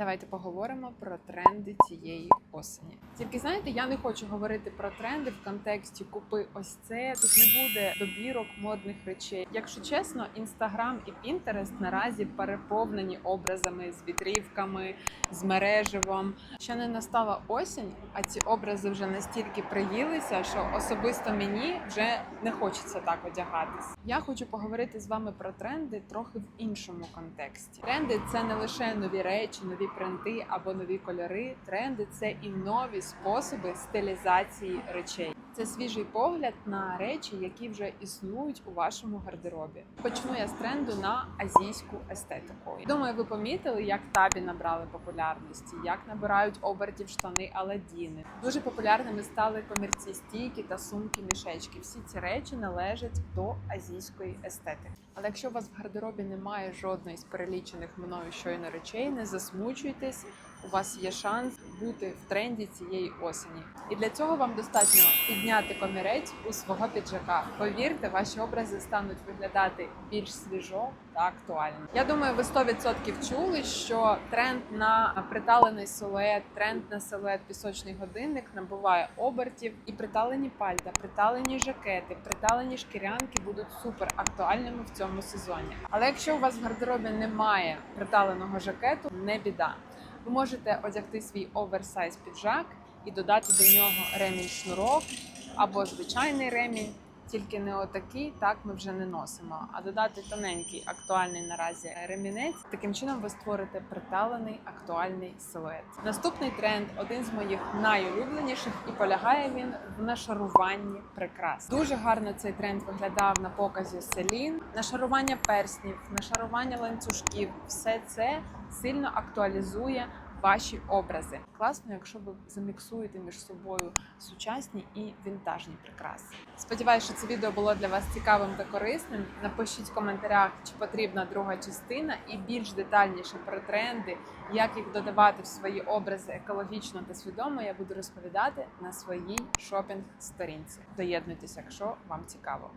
Давайте поговоримо про тренди цієї осені. Тільки знаєте, я не хочу говорити про тренди в контексті купи ось це. Тут не буде добірок модних речей. Якщо чесно, інстаграм і Пінтерест наразі переповнені образами з вітрівками, з мереживом. Ще не настала осінь, а ці образи вже настільки приїлися, що особисто мені вже не хочеться так одягатись. Я хочу поговорити з вами про тренди трохи в іншому контексті. Тренди це не лише нові речі, нові принти або нові кольори. Тренди це і нові способи стилізації речей. Це свіжий погляд на речі, які вже існують у вашому гардеробі. Почну я з тренду на азійську естетику. Думаю, ви помітили, як табі набрали популярності, як набирають обертів штани Аладдіни. Дуже популярними стали комірці стійки та сумки мішечки. Всі ці речі належать до азійської естетики. Але якщо у вас в гардеробі немає жодної з перелічених мною щойно речей, не засмучуйтесь. У вас є шанс бути в тренді цієї осені, і для цього вам достатньо підняти комірець у свого піджака. Повірте, ваші образи стануть виглядати більш свіжо та актуально. Я думаю, ви 100% чули, що тренд на приталений силует, тренд на силует пісочний годинник набуває обертів, і приталені пальта, приталені жакети, приталені шкірянки будуть супер актуальними в цьому сезоні. Але якщо у вас в гардеробі немає приталеного жакету, не біда. Ви можете одягти свій оверсайз піджак і додати до нього ремінь шнурок або звичайний ремінь, тільки не отакий, так ми вже не носимо. А додати тоненький актуальний наразі ремінець. Таким чином ви створите приталений актуальний силует. Наступний тренд один з моїх найулюбленіших, і полягає він в нашаруванні прикрас. Дуже гарно цей тренд виглядав на показі Селін. Нашарування перснів, нашарування ланцюжків все це сильно актуалізує ваші образи. Класно, якщо ви заміксуєте між собою сучасні і вінтажні прикраси. Сподіваюся, що це відео було для вас цікавим та корисним. Напишіть в коментарях, чи потрібна друга частина, і більш детальніше про тренди, як їх додавати в свої образи екологічно та свідомо. Я буду розповідати на своїй шопінг сторінці. Доєднуйтесь, якщо вам цікаво.